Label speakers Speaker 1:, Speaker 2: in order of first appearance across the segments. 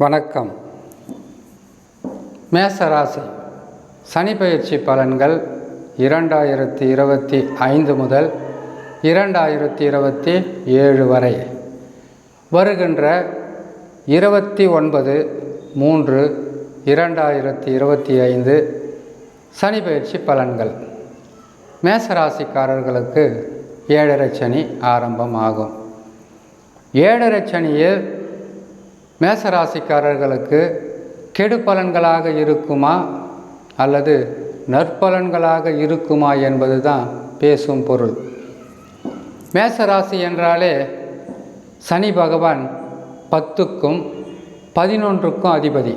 Speaker 1: வணக்கம். மேசராசி. சனி பயிற்சி பலன்கள் இரண்டாயிரத்தி இருபத்தி ஐந்து முதல் இரண்டாயிரத்தி இருபத்தி ஏழு வரை. வருகின்ற இருபத்தி ஒன்பது மூன்று இரண்டாயிரத்தி இருபத்தி ஐந்து சனி பயிற்சி பலன்கள். மேசராசிக்காரர்களுக்கு ஏழரை சனி ஆரம்பமாகும். ஏழரை சனியில் மேசராசிக்காரர்களுக்கு கெடு பலன்களாக இருக்குமா அல்லது நற்பலன்களாக இருக்குமா என்பது தான் பேசும் பொருள். மேசராசி என்றாலே சனி பகவான் பத்துக்கும் பதினொன்றுக்கும் அதிபதி.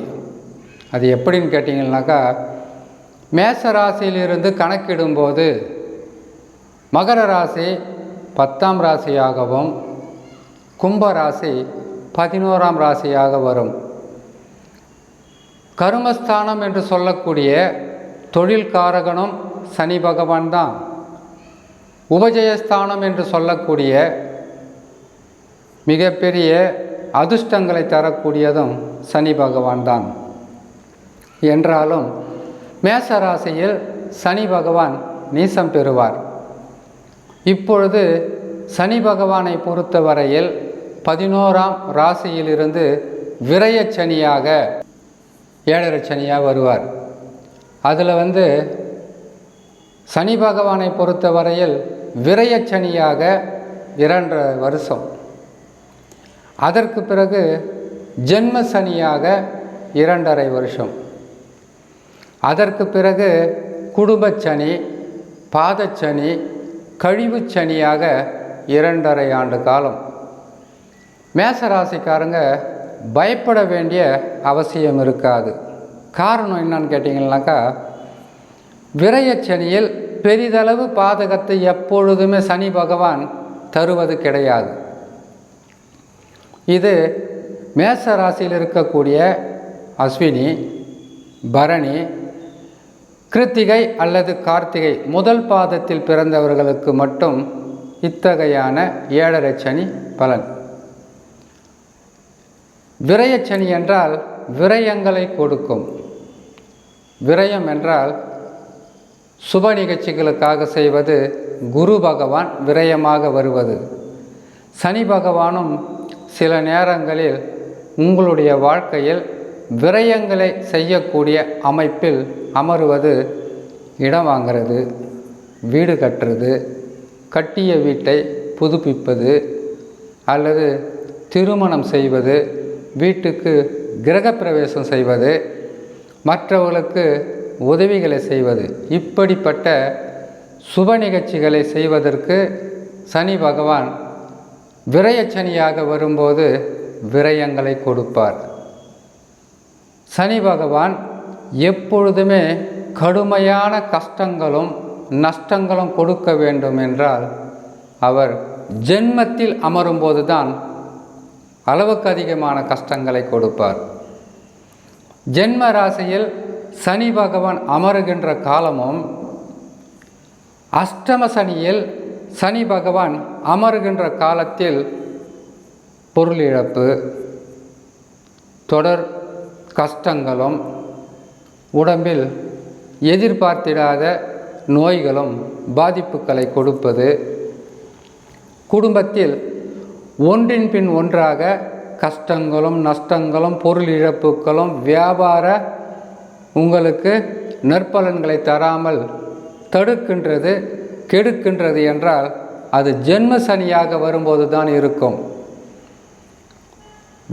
Speaker 1: அது எப்படின்னு கேட்டிங்கன்னாக்கா மேசராசியிலிருந்து கணக்கிடும்போது மகர ராசி பத்தாம் ராசியாகவும் கும்ப ராசி பதினோராம் ராசியாக வரும். கருமஸ்தானம் என்று சொல்லக்கூடிய தொழில் காரகனும் சனி பகவான் தான். உபஜயஸ்தானம் என்று சொல்லக்கூடிய மிகப்பெரிய அதிர்ஷ்டங்களை தரக்கூடியதும் சனி பகவான் தான். என்றாலும் மேசராசியில் சனி பகவான் நீசம் பெறுவார். இப்பொழுது சனி பகவானை பொறுத்தவரையில் பதினோராம் ராசியிலிருந்து விரயச் சனியாக ஏழரை சனியாக வருவார். அதில் வந்து சனி பகவானை பொறுத்தவரையில் வரையில் விரயச்சனியாக இரண்டரை வருஷம். அதற்கு பிறகு ஜென்ம சனியாக இரண்டரை வருஷம். அதற்கு பிறகு குடும்பச்சனி பாதச்சனி கழிவுச் சனியாக இரண்டரை ஆண்டு காலம். மேசராசிக்காரங்க பயப்பட வேண்டிய அவசியம் இருக்காது. காரணம் என்னன்னு கேட்டிங்கன்னாக்கா விரயச்சனியில் பெரிதளவு பாதகத்தை எப்பொழுதுமே சனி பகவான் தருவது கிடையாது. இது மேச ராசியில் இருக்கக்கூடிய அஸ்வினி பரணி கிருத்திகை அல்லது கார்த்திகை முதல் பாதத்தில் பிறந்தவர்களுக்கு மட்டும் இத்தகையான ஏழரை சனி பலன். விரயச்சனி என்றால் விரயங்களை கொடுக்கும். விரயம் என்றால் சுப நிகழ்ச்சிகளுக்காக செய்வது குரு பகவான் விரயமாக வருவது. சனி பகவானும் சில நேரங்களில் உங்களுடைய வாழ்க்கையில் விரயங்களை செய்யக்கூடிய அமைப்பில் அமருவது இடம் வாங்கிறது வீடு கட்டுறது கட்டிய வீட்டை புதுப்பிப்பது அல்லது திருமணம் செய்வது வீட்டுக்கு கிரகப்பிரவேசம் செய்வது மற்றவர்களுக்கு உதவிகளை செய்வது இப்படிப்பட்ட சுப நிகழ்ச்சிகளை செய்வதற்கு சனி பகவான் விரயச்சனியாக வரும்போது விரயங்களை கொடுப்பார். சனி பகவான் எப்பொழுதுமே கடுமையான கஷ்டங்களும் நஷ்டங்களும் கொடுக்க வேண்டும் என்றால் அவர் ஜென்மத்தில் அமரும்போது தான் அளவுக்கு அதிகமான கஷ்டங்களை கொடுப்பார். ஜென்ம ராசியில் சனி பகவான் அமருகின்ற காலமும் அஷ்டம சனியில் சனி பகவான் அமருகின்ற காலத்தில் பொருள் இழப்பு தொடர் கஷ்டங்களும் உடம்பில் எதிர்பார்த்திடாத நோய்களும் பாதிப்புகளை கொடுப்பது குடும்பத்தில் ஒன்றின் பின் ஒன்றாக கஷ்டங்களும் நஷ்டங்களும் பொருள் இழப்புகளும் வியாபார உங்களுக்கு நற்பலன்களை தராமல் தடுக்கின்றது கெடுக்கின்றது என்றால் அது ஜென்ம சனியாக வரும்போது தான் இருக்கும்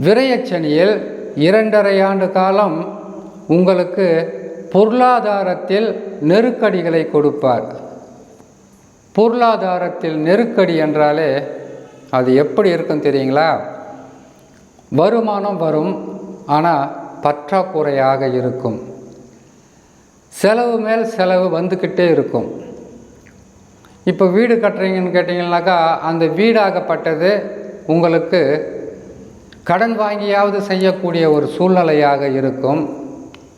Speaker 1: விரயச்சனியில் இரண்டரை ஆண்டு காலம் உங்களுக்கு பொருளாதாரத்தில் நெருக்கடிகளை கொடுப்பார். பொருளாதாரத்தில் நெருக்கடி என்றாலே அது எப்படி இருக்குன்னு தெரியுங்களா? வருமானம் வரும் ஆனால் பற்றாக்குறையாக இருக்கும். செலவு மேல் செலவு வந்துக்கிட்டே இருக்கும். இப்போ வீடு கட்டுறீங்கன்னு கேட்டிங்கனாக்கா அந்த வீடாகப்பட்டது உங்களுக்கு கடன் வாங்கியாவது செய்யக்கூடிய ஒரு சூழ்நிலையாக இருக்கும்.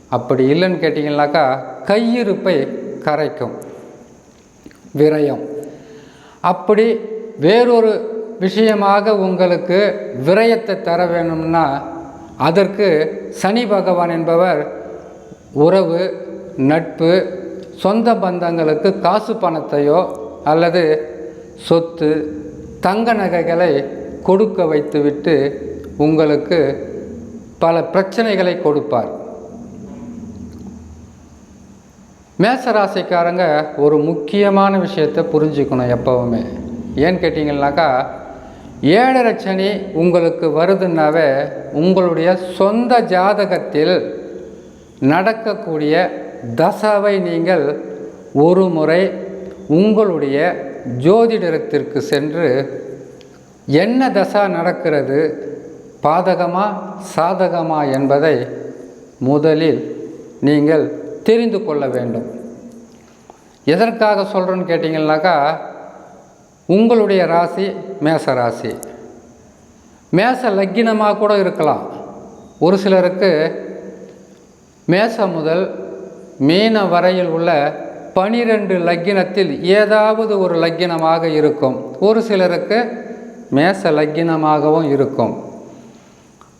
Speaker 1: அப்படி இல்லைன்னு கேட்டிங்கனாக்கா கையிருப்பை கரைக்கும். விரயம். அப்படி வேறொரு விஷயமாக உங்களுக்கு விரயத்தை தர வேணும்னா அதற்கு சனி பகவான் என்பவர் உறவு நட்பு சொந்த பந்தங்களுக்கு காசு பணத்தையோ அல்லது சொத்து தங்க நகைகளை கொடுக்க வைத்துவிட்டு உங்களுக்கு பல பிரச்சனைகளை கொடுப்பார். மேசராசிக்காரங்க ஒரு முக்கியமான விஷயத்தை புரிஞ்சுக்கணும் எப்போவுமே. ஏன்னு கேட்டிங்கன்னாக்கா ஏழரை சனி உங்களுக்கு வருதுன்னாவே உங்களுடைய சொந்த ஜாதகத்தில் நடக்கக்கூடிய தசாவை நீங்கள் ஒரு முறை உங்களுடைய ஜோதிடத்திற்கு சென்று என்ன தசா நடக்கிறது? பாதகமா சாதகமா என்பதை முதலில் நீங்கள் தெரிந்து கொள்ள வேண்டும். எதற்காக சொல்கிறேன்னு கேட்டிங்கன்னாக்கா உங்களுடைய ராசி மேச ராசி. மேச லக்கினமாக கூட இருக்கலாம். ஒரு சிலருக்கு மேச முதல் மீன வரையில் உள்ள பனிரெண்டு லக்கினத்தில் ஏதாவது ஒரு லக்கினமாக இருக்கும். ஒரு சிலருக்கு மேச லக்கினமாகவும் இருக்கும்.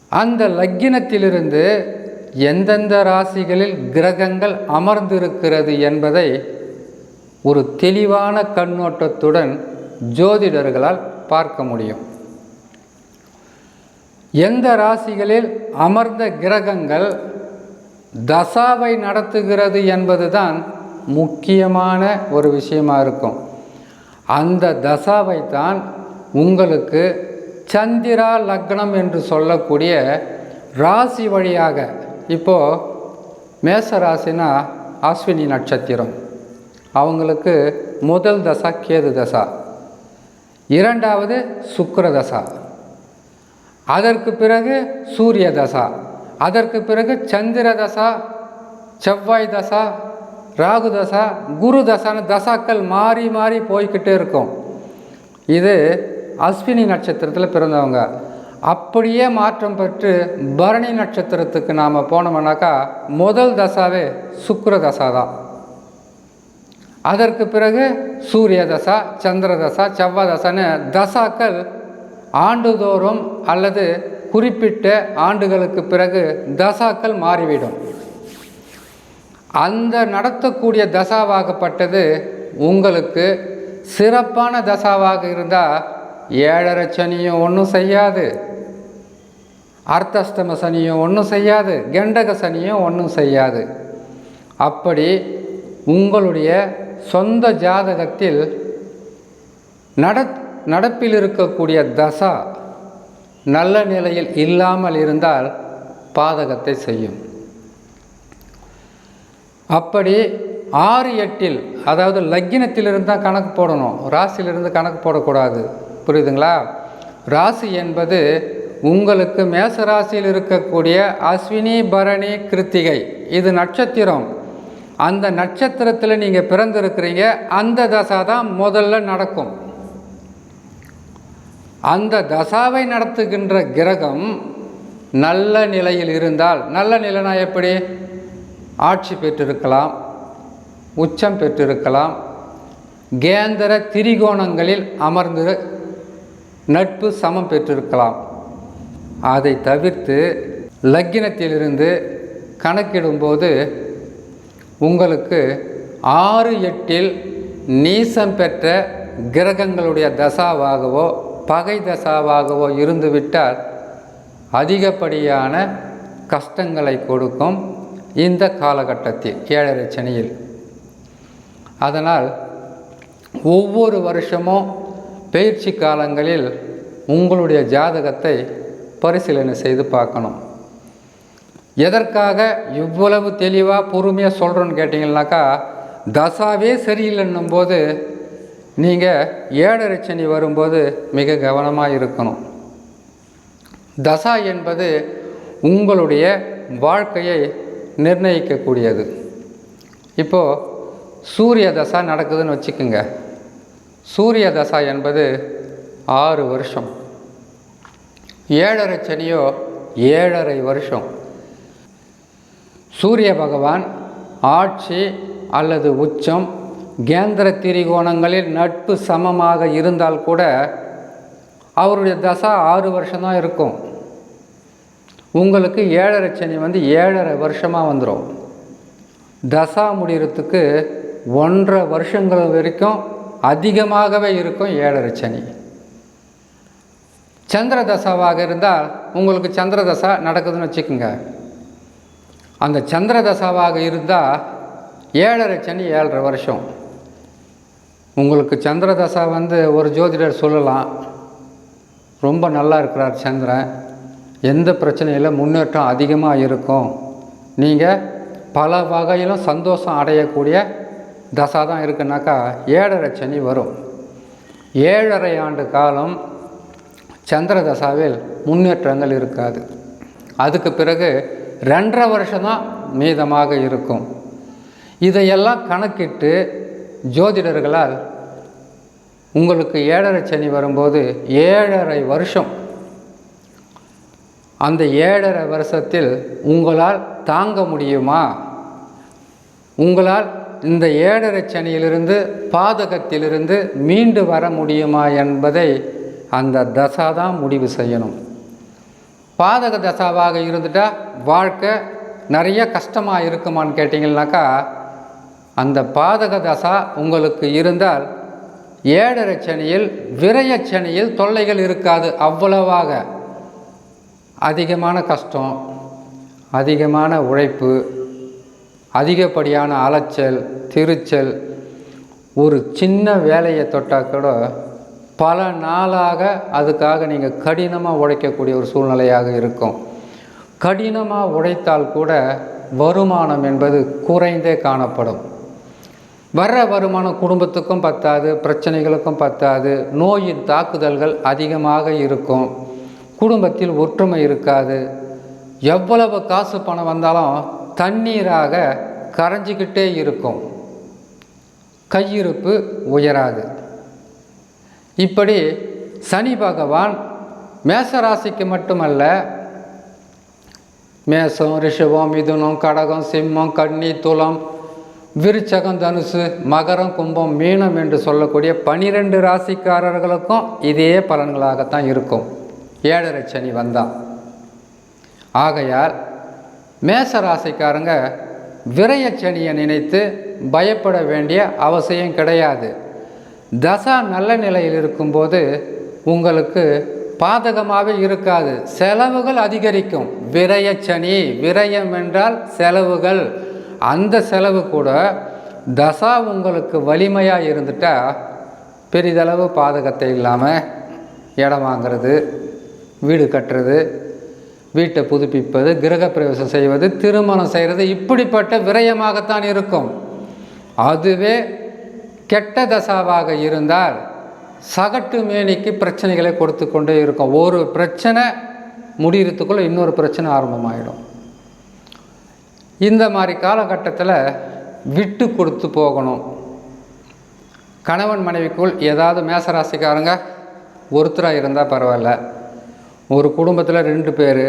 Speaker 1: அந்த லக்கினத்திலிருந்து எந்தெந்த ராசிகளில் கிரகங்கள் அமர்ந்திருக்கிறது என்பதை ஒரு தெளிவான கண்ணோட்டத்துடன் ஜோதிடர்களால் பார்க்க முடியும். எந்த ராசிகளில் அமர்ந்த கிரகங்கள் தசாவை நடத்துகிறது என்பதுதான் முக்கியமான ஒரு விஷயமாக இருக்கும். அந்த தசாவை தான் உங்களுக்கு சந்திரா லக்னம் என்று சொல்லக்கூடிய ராசி வழியாக இப்போது மேச ராசினா அஸ்வினி நட்சத்திரம். அவங்களுக்கு முதல் தசா கேது தசா. இரண்டாவது சுக்கரதசா. அதற்கு பிறகு சூரிய தசா அதற்கு பிறகு சந்திர தசா செவ்வாய் தசா ராகு தசா குரு தசான்னு தசாக்கள் மாறி மாறி போய்கிட்டே இருக்கும். இது அஸ்வினி நட்சத்திரத்தில் பிறந்தவங்க. அப்படியே மாற்றம் பெற்று பரணி நட்சத்திரத்துக்கு நாம் போனோம்னாக்கா முதல் தசாவே சுக்கர தசா தான் அதற்கு பிறகு சூரிய தசா சந்திர தசா செவ்வாய் தசான்னு தசாக்கள் ஆண்டுதோறும் அல்லது குறிப்பிட்ட ஆண்டுகளுக்கு பிறகு தசாக்கள் மாறிவிடும். அந்த நடத்தக்கூடிய தசாவாகப்பட்டது உங்களுக்கு சிறப்பான தசாவாக இருந்தால் ஏழரை சனியும் ஒன்றும் செய்யாது. அர்த்தஸ்தம சனியும் ஒன்றும் செய்யாது. கெண்டக சனியும் ஒன்றும் செய்யாது. அப்படி உங்களுடைய சொந்த ஜாதகத்தில் நட நடப்பில் இருக்கக்கூடிய தசா நல்ல நிலையில் இல்லாமல் இருந்தால் பாதகத்தை செய்யும். அப்படி ஆறு எட்டில் அதாவது லக்கினத்திலிருந்து தான் கணக்கு போடணும். ராசியிலிருந்து கணக்கு போடக்கூடாது. புரியுதுங்களா? ராசி என்பது உங்களுக்கு மேச ராசியில் இருக்கக்கூடிய அஸ்வினி பரணி கிருத்திகை. இது நட்சத்திரம். அந்த நட்சத்திரத்தில் நீங்கள் பிறந்திருக்கிறீங்க அந்த தசா தான் முதல்ல நடக்கும். அந்த தசாவை நடத்துகின்ற கிரகம் நல்ல நிலையில் இருந்தால் நல்ல நிலைனா எப்படி? ஆட்சி பெற்றிருக்கலாம் உச்சம் பெற்றிருக்கலாம் கேந்திர திரிகோணங்களில் அமர்ந்து நட்பு சமம் பெற்றிருக்கலாம். அதை தவிர்த்து லக்கினத்திலிருந்து கணக்கிடும்போது உங்களுக்கு ஆறு எட்டில் நீசம் பெற்ற கிரகங்களுடைய தசாவாகவோ பகை தசாவாகவோ இருந்துவிட்டால் அதிகப்படியான கஷ்டங்களை கொடுக்கும் இந்த காலகட்டத்தில் ஏழரை சனியில். அதனால் ஒவ்வொரு வருஷமும் பயிற்சி காலங்களில் உங்களுடைய ஜாதகத்தை பரிசீலனை செய்து பார்க்கணும். எதற்காக இவ்வளவு தெளிவாக பொறுமையாக சொல்கிறோன்னு கேட்டிங்கன்னாக்கா தசாவே சரியில்லைன்னும் போது நீங்கள் ஏழரை சனி வரும்போது மிக கவனமாக இருக்கணும். தசா என்பது உங்களுடைய வாழ்க்கையை நிர்ணயிக்கக்கூடியது. இப்போது சூரிய தசா நடக்குதுன்னு வச்சுக்கோங்க. சூரிய தசா என்பது ஆறு வருஷம். ஏழரை சனியோ ஏழரை வருஷம். சூரிய பகவான் ஆட்சி அல்லது உச்சம் கேந்திர திரிகோணங்களில் நட்பு சமமாக இருந்தால் கூட அவருடைய தசா ஆறு வருஷம்தான் இருக்கும். உங்களுக்கு ஏழரை சனி வந்து ஏழரை வருஷமாக வந்துடும் தசா முடிகிறதுக்கு ஒன்றரை வருஷங்கள் வரைக்கும் அதிகமாகவே இருக்கும் ஏழரை சனி. சந்திர தசாவாக இருந்தால் உங்களுக்கு சந்திர தசா நடக்குதுன்னு வச்சுக்கோங்க. அந்த சந்திர தசாவாக இருந்தால் ஏழரை சனி ஏழரை வருஷம். உங்களுக்கு சந்திர தசா வந்து ஒரு ஜோதிடர் சொல்லலாம். ரொம்ப நல்லா இருக்கிறார் சந்திரன். எந்த பிரச்சனையில் முன்னேற்றம் அதிகமாக இருக்கும். நீங்கள் பல வகையிலும் சந்தோஷம் அடையக்கூடிய தசா தான் இருக்குனாக்கா ஏழரை சனி வரும். ஏழரை ஆண்டு காலம் சந்திர தசாவில் முன்னேற்றங்கள் இருக்காது. அதுக்கு பிறகு ரெண்டரை வருஷம்தான் மீதமாக இருக்கும். இதையெல்லாம் கணக்கிட்டு ஜோதிடர்களால் உங்களுக்கு ஏழரை சனி வரும்போது ஏழரை வருஷம். அந்த ஏழரை வருஷத்தில் உங்களால் தாங்க முடியுமா? உங்களால் இந்த ஏழரை சனியிலிருந்து பாதகத்திலிருந்து மீண்டு வர முடியுமா என்பதை அந்த தசா தான் முடிவு செய்யணும். பாதக தசாவாக இருந்துட்டால் வாழ்க்கை நிறைய கஷ்டமாக இருக்குமான்னு கேட்டிங்கன்னாக்கா அந்த பாதக தசா உங்களுக்கு இருந்தால் ஏழரை சனியில் விரய தொல்லைகள் இருக்காது அவ்வளவாக. அதிகமான கஷ்டம் அதிகமான உழைப்பு அதிகப்படியான அலைச்சல் திருச்சல் ஒரு சின்ன வேலையை தொட்டால் கூட பல நாளாக அதுக்காக நீங்கள் கடினமாக உழைக்கக்கூடிய ஒரு சூழ்நிலையாக இருக்கும். கடினமாக உழைத்தால் கூட வருமானம் என்பது குறைந்தே காணப்படும். வர்ற வருமானம் குடும்பத்துக்கும் பத்தாது பிரச்சனைகளுக்கும் பத்தாது நோயின் தாக்குதல்கள் அதிகமாக இருக்கும். குடும்பத்தில் ஒற்றுமை இருக்காது. எவ்வளவு காசு பணம் வந்தாலும் தண்ணீராக கரைஞ்சிக்கிட்டே இருக்கும். கையிருப்பு உயராது. இப்படி சனி பகவான் மேசராசிக்கு மட்டுமல்ல மேசம் ரிஷபம் மிதுனம் கடகம் சிம்மம் கன்னி துலம் விருச்சகம் தனுசு மகரம் கும்பம் மீனம் என்று சொல்லக்கூடிய பனிரெண்டு ராசிக்காரர்களுக்கும் இதே பலன்களாகத்தான் இருக்கும். ஏழரை சனி வந்தான். ஆகையால் மேச ராசிக்காரங்க விரய சனியை நினைத்து பயப்பட வேண்டிய அவசியம் கிடையாது. தசா நல்ல நிலையில் இருக்கும்போது உங்களுக்கு பாதகமாகவே இருக்காது. செலவுகள் அதிகரிக்கும். விரயச்சனி விரயம் என்றால் செலவுகள். அந்த செலவு கூட தசா உங்களுக்கு வலிமையாக இருந்துட்டால் பெரிதளவு பாதகத்தை இல்லாமல் இடம் வாங்கிறது வீடு கட்டுறது வீட்டை புதுப்பிப்பது கிரகப்பிரவேசம் செய்வது திருமணம் செய்கிறது இப்படிப்பட்ட விரயமாகத்தான் இருக்கும். அதுவே கெட்ட தசாவாக இருந்தால் சகட்டு மேனிக்கு பிரச்சனைகளை கொடுத்து கொண்டே இருக்கும். ஒரு பிரச்சனை முடிகிறதுக்குள்ளே இன்னொரு பிரச்சனை ஆரம்பமாயிடும். இந்த மாதிரி காலகட்டத்தில் விட்டு கொடுத்து போகணும். கணவன் மனைவிக்குள் ஏதாவது மேசராசிக்காரங்க ஒருத்தராக இருந்தால் பரவாயில்ல. ஒரு குடும்பத்தில் ரெண்டு பேர்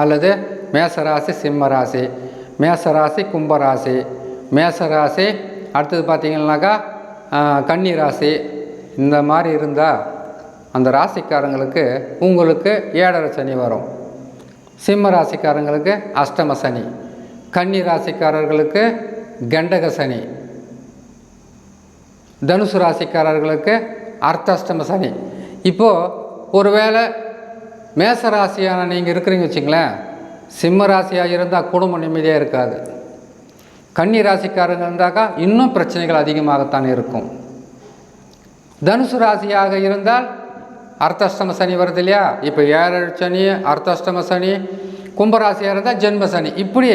Speaker 1: அல்லது மேசராசி சிம்மராசி மேசராசி கும்பராசி மேசராசி அடுத்தது பார்த்தீங்கன்னாக்கா கன்னி ராசி. இந்த மாதிரி இருந்தால் அந்த ராசிக்காரங்களுக்கு உங்களுக்கு ஏழரை சனி வரும். சிம்ம ராசிக்காரங்களுக்கு அஷ்டம சனி. கன்னி ராசிக்காரர்களுக்கு கண்டக சனி. தனுசு ராசிக்காரர்களுக்கு அர்த்தாஷ்டம சனி. இப்போது ஒருவேளை மேச ராசியான நீங்கள் இருக்கிறீங்க வச்சுங்களேன் சிம்ம ராசியாக இருந்தால் குடும்பம் நிம்மதியாக இருக்காது. கன்னி ராசிக்காரங்க இருந்தாக்கா இன்னும் பிரச்சனைகள் அதிகமாகத்தான் இருக்கும். தனுசு ராசியாக இருந்தால் அர்த்தஷ்டம சனி வருது இல்லையா? இப்போ ஏழு சனி அர்த்தஷ்டம சனி கும்பராசியாக இருந்தால் ஜென்ம சனி. இப்படி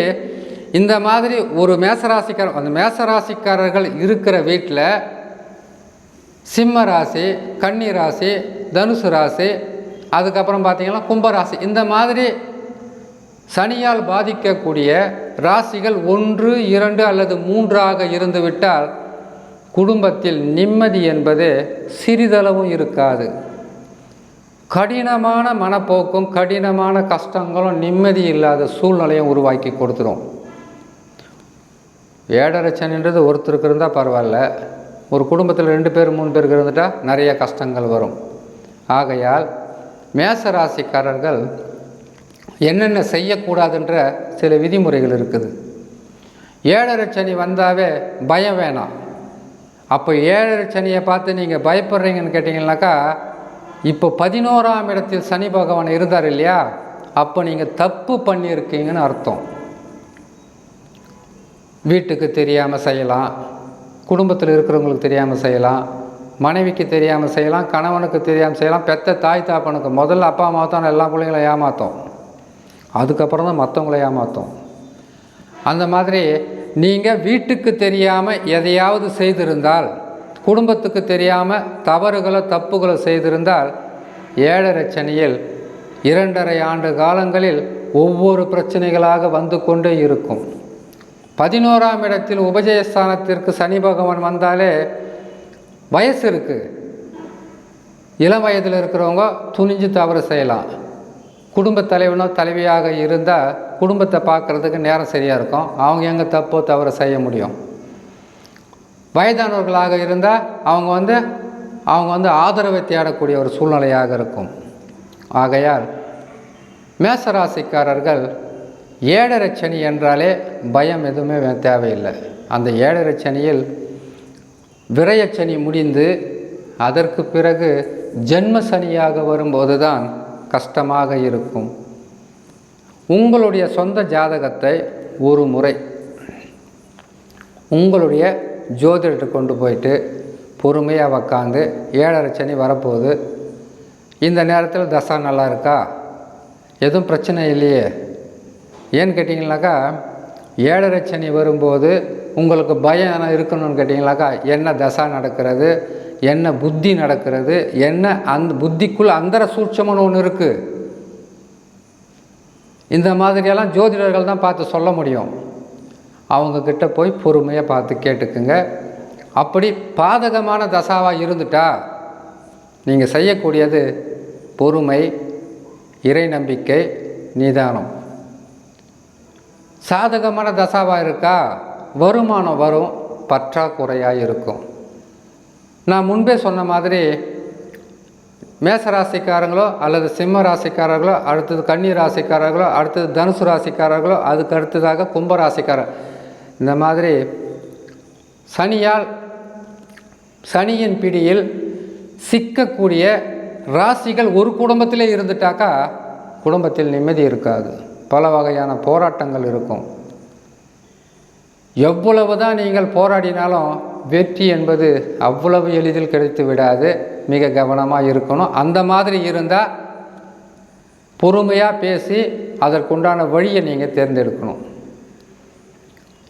Speaker 1: இந்த மாதிரி ஒரு மேசராசிக்காரர் அந்த மேசராசிக்காரர்கள் இருக்கிற வீட்டில் சிம்ம ராசி கன்னி ராசி தனுசு ராசி அதுக்கப்புறம் பார்த்தீங்கன்னா கும்பராசி இந்த மாதிரி சனியால் பாதிக்கக்கூடிய ராசிகள் ஒன்று இரண்டு அல்லது மூன்றாக இருந்துவிட்டால் குடும்பத்தில் நிம்மதி என்பது சிறிதளவும் இருக்காது. கடினமான மனப்போக்கும் கடினமான கஷ்டங்களும் நிம்மதி இல்லாத சூழ்நிலையும் உருவாக்கி கொடுத்துரும். ஏழரை சனின்றது ஒருத்தருக்கு இருந்தால் பரவாயில்ல. ஒரு குடும்பத்தில் ரெண்டு பேர் மூணு பேருக்கு இருந்துட்டால் நிறைய கஷ்டங்கள் வரும். ஆகையால் மேச ராசிக்காரர்கள் என்னென்ன செய்யக்கூடாதுன்ற சில விதிமுறைகள் இருக்குது. ஏழரை சனி வந்தாவே பயம் வேணாம். அப்போ ஏழரை சனியை பார்த்து நீங்கள் பயப்படுறீங்கன்னு கேட்டிங்கனாக்கா இப்போ பதினோராம் இடத்தில் சனி பகவான் இருந்தார் இல்லையா? அப்போ நீங்கள் தப்பு பண்ணியிருக்கீங்கன்னு அர்த்தம். வீட்டுக்கு தெரியாமல் செய்யலாம். குடும்பத்தில் இருக்கிறவங்களுக்கு தெரியாமல் செய்யலாம். மனைவிக்கு தெரியாமல் செய்யலாம். கணவனுக்கு தெரியாமல் செய்யலாம். பெத்த தாய் தாப்பனுக்கு முதல்ல அப்பா அம்மா தான் எல்லா பிள்ளைங்களும் ஏமாற்றும் அதுக்கப்புறம் தான் மற்றவங்கள ஏமாற்றும் அந்த மாதிரி நீங்கள் வீட்டுக்கு தெரியாமல் எதையாவது செய்திருந்தால் குடும்பத்துக்கு தெரியாமல் தவறுகளை தப்புகளை செய்திருந்தால் ஏழரை சனியில் இரண்டரை ஆண்டு காலங்களில் ஒவ்வொரு பிரச்சனைகளாக வந்து கொண்டே இருக்கும். பதினோராம் இடத்தில் உபஜயஸ்தானத்திற்கு சனி பகவான் வந்தாலே வயசு இருக்குது இளம் வயதில் இருக்கிறவங்க துணிஞ்சு தவறு செய்யலாம். குடும்ப தலைவனோ தலைவியாக இருந்தால் குடும்பத்தை பார்க்குறதுக்கு நேரம் சரியாக இருக்கும். அவங்க எங்கே தப்போ தவறு செய்ய முடியும். வயதானவர்களாக இருந்தால் அவங்க வந்து அவங்க வந்து ஆதரவை தேடக்கூடிய ஒரு சூழ்நிலையாக இருக்கும். ஆகையால் மேசராசிக்காரர்கள் ஏழரை சனி என்றாலே பயம் எதுவுமே தேவையில்லை. அந்த ஏழரை சனியில் விரயச்சனி முடிந்து அதற்கு பிறகு ஜென்ம சனியாக வரும்போது தான் கஷ்டமாக இருக்கும். உங்களுடைய சொந்த ஜாதகத்தை ஒரு முறை உங்களுடைய ஜோதிடத்தை கொண்டு போயிட்டு பொறுமையாக உக்காந்து ஏழரை சனி வரப்போகுது. இந்த நேரத்தில் தசா நல்லா இருக்கா? எதுவும் பிரச்சனை இல்லையே. ஏன்னு கேட்டிங்கனாக்கா ஏழரை சனி வரும்போது உங்களுக்கு பயம் என்ன இருக்கணும்னு கேட்டிங்கனாக்கா என்ன தசா நடக்கிறது? என்ன புத்தி நடக்கிறது என்ன அந்த புத்திக்குள் அந்தர சூட்சம்னு ஒன்று இருக்குது இந்த மாதிரியெல்லாம் ஜோதிடர்கள் தான் பார்த்து சொல்ல முடியும். அவங்கக்கிட்ட போய் பொறுமையாக பார்த்து கேட்டுக்குங்க. அப்படி பாதகமான தசாவாக இருந்துட்டா நீங்கள் செய்யக்கூடியது பொறுமை இறை நம்பிக்கை நிதானம். சாதகமான தசாவாக இருக்கா? வருமானம் வரும் பற்றாக்குறையாக இருக்கும். நான் முன்பே சொன்ன மாதிரி மேச ராசிக்காரங்களோ அல்லது சிம்ம ராசிக்காரர்களோ அடுத்தது கன்னி ராசிக்காரர்களோ அடுத்தது தனுசு ராசிக்காரர்களோ அதுக்கு அடுத்ததாக கும்ப ராசிக்காரர். இந்த மாதிரி சனியால் சனியின் பிடியில் சிக்கக்கூடிய ராசிகள் ஒரு குடும்பத்திலே இருந்துட்டாக்கா குடும்பத்தில் நிம்மதி இருக்காது. பல வகையான போராட்டங்கள் இருக்கும். எவ்வளவு தான் நீங்கள் போராடினாலும் வெற்றி என்பது அவ்வளவு எளிதில் கிடைத்து விடாது. மிக கவனமாக இருக்கணும். அந்த மாதிரி இருந்தால் பொறுமையாக பேசி அதற்குண்டான வழியை நீங்கள் தேர்ந்தெடுக்கணும்.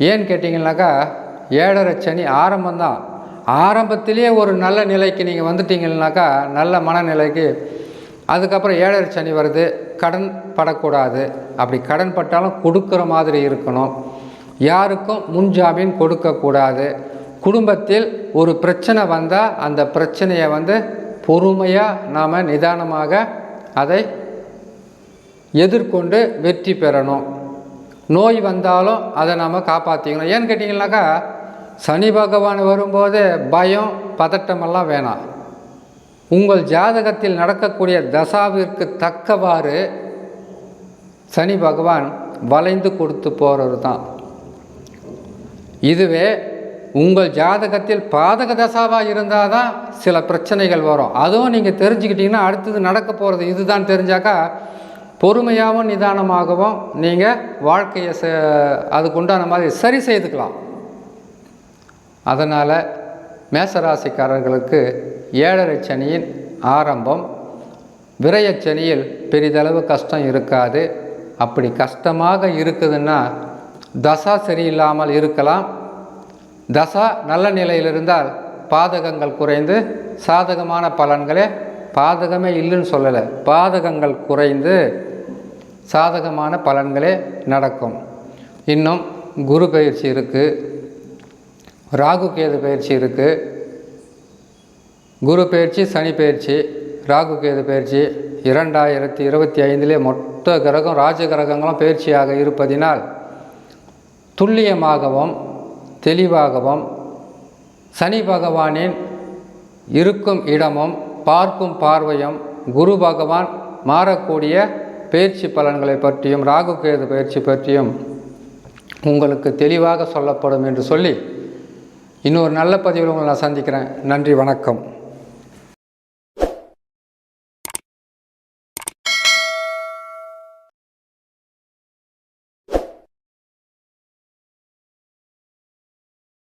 Speaker 1: ஏன்னு கேட்டிங்கனாக்கா ஏழரை சனி ஆரம்பம்தான். ஆரம்பத்திலேயே ஒரு நல்ல நிலைக்கு நீங்கள் வந்துட்டீங்கன்னாக்கா நல்ல மனநிலைக்கு அதுக்கப்புறம் ஏழரை சனி வருது. கடன் படக்கூடாது. அப்படி கடன் பட்டாலும் கொடுக்குற மாதிரி இருக்கணும். யாருக்கும் முன்ஜாமீன் கொடுக்கக்கூடாது. குடும்பத்தில் ஒரு பிரச்சனை வந்தால் அந்த பிரச்சனையை வந்து பொறுமையாக நாம் நிதானமாக அதை எதிர்கொண்டு வெற்றி பெறணும். நோய் வந்தாலும் அதை நாம் காப்பாற்றிக்கணும் ஏன்னு கேட்டிங்கனாக்கா சனி பகவான் வரும்போது பயம் பதட்டமெல்லாம் வேணாம். உங்கள் ஜாதகத்தில் நடக்கக்கூடிய தசாவிற்கு தக்கவாறு சனி பகவான் வளைந்து கொடுத்து போகிறது தான் இதுவே உங்கள் ஜாதகத்தில் பாதக தசாவாக இருந்தால் தான் சில பிரச்சனைகள் வரும். அதுவும் நீங்கள் தெரிஞ்சுக்கிட்டீங்கன்னா அடுத்தது நடக்க போகிறது இதுதான் தெரிஞ்சாக்கா பொறுமையாகவும் நிதானமாகவும் நீங்கள் வாழ்க்கையை ச அதுக்குண்டான மாதிரி சரி செய்துக்கலாம். அதனால் மேசராசிக்காரர்களுக்கு ஏழரை சனியின் ஆரம்பம் விரயச்சனியில் பெரிதளவு கஷ்டம் இருக்காது. அப்படி கஷ்டமாக இருக்குதுன்னா தசா சரியில்லாமல் இருக்கலாம். தசா நல்ல நிலையில் இருந்தால் பாதகங்கள் குறைந்து சாதகமான பலன்களே பாதகமே இல்லைன்னு சொல்லலை. பாதகங்கள் குறைந்து சாதகமான பலன்களே நடக்கும். இன்னும் குரு பயிற்சி இருக்குது ராகு கேது பயிற்சி இருக்குது குரு பயிற்சி சனி பயிற்சி ராகு கேது பயிற்சி இரண்டாயிரத்தி இருபத்தி ஐந்திலே மொத்த கிரகம் ராஜ கிரகங்களும் பயிற்சியாக இருப்பதினால் துல்லியமாகவும் தெளிவாகவும் சனி பகவானின் இருக்கும் இடமும் பார்க்கும் பார்வையும் குரு பகவான் மாறக்கூடிய பயிற்சி பலன்களை பற்றியும் ராகு கேது பயிற்சி பற்றியும் உங்களுக்கு தெளிவாக சொல்லப்படும் என்று சொல்லி இன்னொரு நல்ல பதிவில் உங்களை நான் சந்திக்கிறேன். நன்றி வணக்கம்.